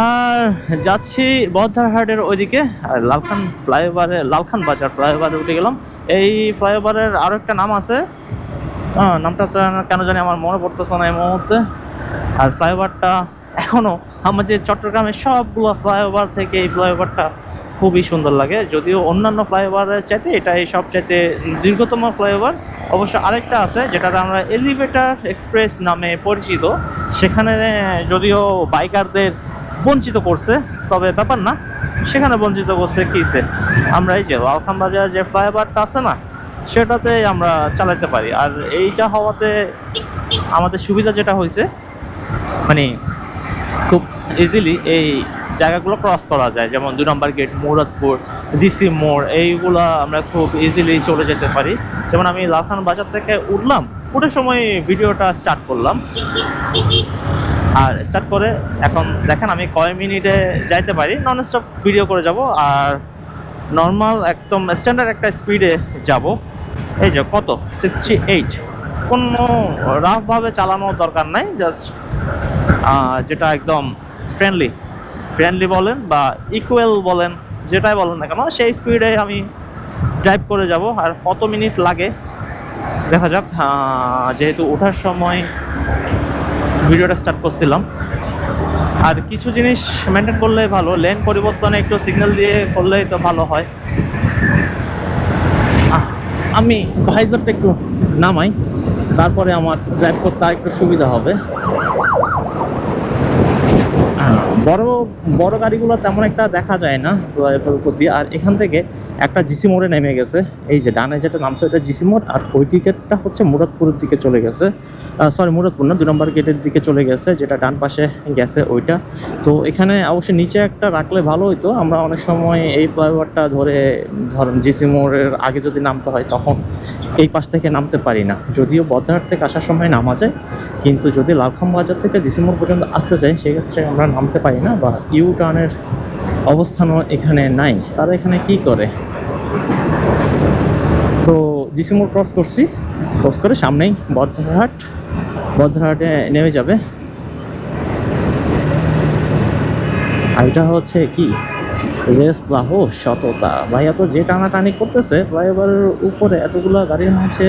আর যাচ্ছি বদ্ধারহাটের ওইদিকে, আর লালখান ফ্লাইওভারে, লালখান বাজার ফ্লাইওভারে উঠে গেলাম। এই ফ্লাইওভারের আরও একটা নাম আছে। নামটা তো কেন জানি আমার মনে পড়তেছে না এই মুহূর্তে। আর ফ্লাইওভারটা এখনও আমাদের চট্টগ্রামের সবগুলো ফ্লাইওভার থেকে এই ফ্লাইওভারটা খুবই সুন্দর লাগে। যদিও অন্যান্য ফ্লাইওভারের চাইতে এটা এই সব চাইতে দীর্ঘতম ফ্লাইওভার। অবশ্য আরেকটা আছে, যেটাতে আমরা এলিভেটার এক্সপ্রেস নামে পরিচিত। সেখানে যদিও বাইকারদের বঞ্চিত করছে, তবে ব্যাপার না, সেখানে বঞ্চিত করছে কিসে আমরা এই যে লালখান বাজার যে ফ্লাইওভারটা আছে না, সেটাতে আমরা চালাতে পারি। আর এইটা হওয়াতে আমাদের সুবিধা যেটা হয়েছে মানে খুব ইজিলি এই জায়গাগুলো ক্রস করা যায়, যেমন দুই নম্বর গেট মুরাদপুর জিসি মোড়, এইগুলা আমরা খুব ইজিলি চলে যেতে পারি। যেমন আমি লালখান বাজার থেকে উঠলাম উঠার সময় ভিডিওটা স্টার্ট করলাম। আর স্টার্ট করে এখন দেখেন আমি কয় মিনিটে যাইতে পারি। নন স্টপ ভিডিও করে যাব আর নর্মাল একদম স্ট্যান্ডার্ড একটা স্পিডে যাব। এই যে কত? সিক্সটি এইট কোনো রাফভাবে চালানোর দরকার নাই জাস্ট যেটা একদম ফ্রেন্ডলি ফ্রেন্ডলি বলেন বা ইকুয়াল বলেন, যেটাই বলেন না কেন, সেই স্পিডে আমি ড্রাইভ করে যাব। আর কত মিনিট লাগে? দেখা যাক যেহেতু ওঠার সময় ভিডিওটা স্টার্ট করছিলাম। আর কিছু জিনিস মেনটেন করলে ভালো লেন পরিবর্তনে একটু সিগন্যাল দিয়ে করলে তো ভালো হয়। আমি ভাইজারটা একটু নামাই, তারপরে আমার ড্রাইভ করতে আর একটু সুবিধা হবে। বড় বড় গাড়িগুলো তেমন একটা দেখা যায় না ফ্লাইওভার দিয়ে আর এখান থেকে একটা জিসি মোড়ে নেমে গেছে। এই যে ডানে যেটা নামছে ওটা জিসি মোড়, আর ওই টিকেটটা হচ্ছে মুরাদপুরের দিকে চলে গেছে। সরি মুরাদপুর না দুই নম্বর গেটের দিকে চলে গেছে, যেটা ডান পাশে গেছে ওইটা। তো এখানে অবশ্যই নিচে একটা রাখলে ভালো হতো আমরা অনেক সময় এই ফ্লাইওভারটা ধরে, ধরেন জিসি মোড়ের আগে যদি নামতে হয়, তখন এই পাশ থেকে নামতে পারি না। যদিও বদ্রাহাট থেকে আসার সময় নামা যায়, কিন্তু যদি লালখাম বাজার থেকে জিসি মোড় পর্যন্ত আসতে চাই, সেক্ষেত্রে আমরা নামতে পারি না বা ইউ টার্নের অবস্থানও এখানে নাই? তারা এখানে কি করে? তো জিসি মোড় ক্রস করছি। ক্রস করে সামনেই বদ্রাহাট। বদ্রাহাটে নেমে যাবে। আর এটা হচ্ছে কি? রেস বাহ সততা। ভাই এত যে টানাটানি করতেছে ফ্লাইওভারের উপরে এতগুলো গাড়ির মাঝে,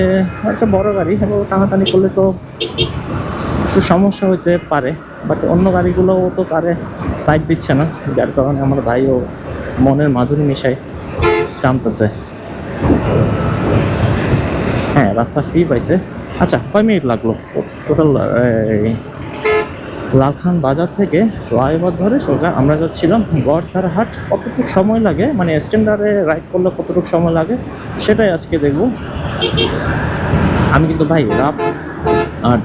একটা বড় গাড়ি এবং টানাটানি করলে তো একটু সমস্যা হইতে পারে বাট অন্য গাড়িগুলোও তো তারে সাইড দিচ্ছে না, যার কারণে আমার ভাইও মনের মাধুরী মিশাই টানতেছে। হ্যাঁ রাস্তা ফ্রি পাইছে। আচ্ছা কয় মিনিট লাগল? টোটাল লালখান বাজার থেকে ফ্লাইওভার ধরে সোজা আমরা যাচ্ছিলাম গড়ধার হাট। কতটুকু সময় লাগে? মানে স্ট্যান্ডার্ডে রাইড করলে কতটুকু সময় লাগে? সেটাই আজকে দেখব। আমি কিন্তু ভাই রাফ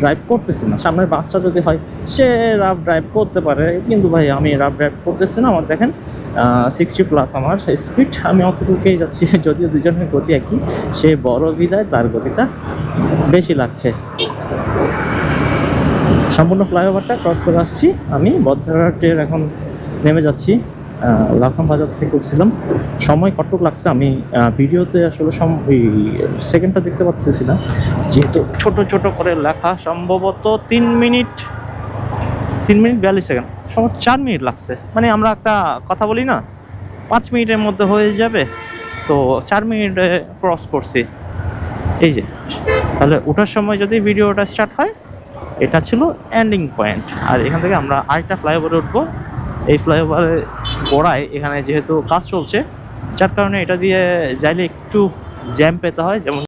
ড্রাইভ করতেছি না। সামনের বাসটা যদি হয়, সে রাফ ড্রাইভ করতে পারে। কিন্তু ভাই, আমি রাফ ড্রাইভ করতেছি না। আমার দেখেন সিক্সটি প্লাস আমার স্পিড আমি অতটুকুই যাচ্ছি, যদিও দুজনের গতি একই। সে বড় বিদায়, তার গতিটা বেশি লাগছে। সম্পূর্ণ ফ্লাইওভারটা ক্রস করে আসছি। আমি বদ্রাহাটের এখন নেমে যাচ্ছি। লাফাম বাজার থেকে উঠছিলাম। সময় কতটুকু লাগছে? আমি ভিডিওতে আসলে সম সেকেন্ডটা দেখতে পাচ্ছি না। যেহেতু ছোট ছোট করে লেখা, সম্ভবত তিন মিনিট তিন মিনিট বিয়াল্লিশ সেকেন্ড। সম্ভবত চার মিনিট লাগছে। মানে আমরা একটা কথা বলি না, পাঁচ মিনিটের মধ্যে হয়ে যাবে। তো চার মিনিটে ক্রস করছি। এই যে, তাহলে ওঠার সময় যদি ভিডিওটা স্টার্ট হয়, এটা ছিল এন্ডিং পয়েন্ট আর এখান থেকে আমরা আরেকটা ফ্লাইওভারে উঠবো। এই ফ্লাইওভারের গোড়ায় এখানে যেহেতু কাজ চলছে, যার কারণে এটা দিয়ে যাইলে একটু জ্যাম পেতে হয়, যেমন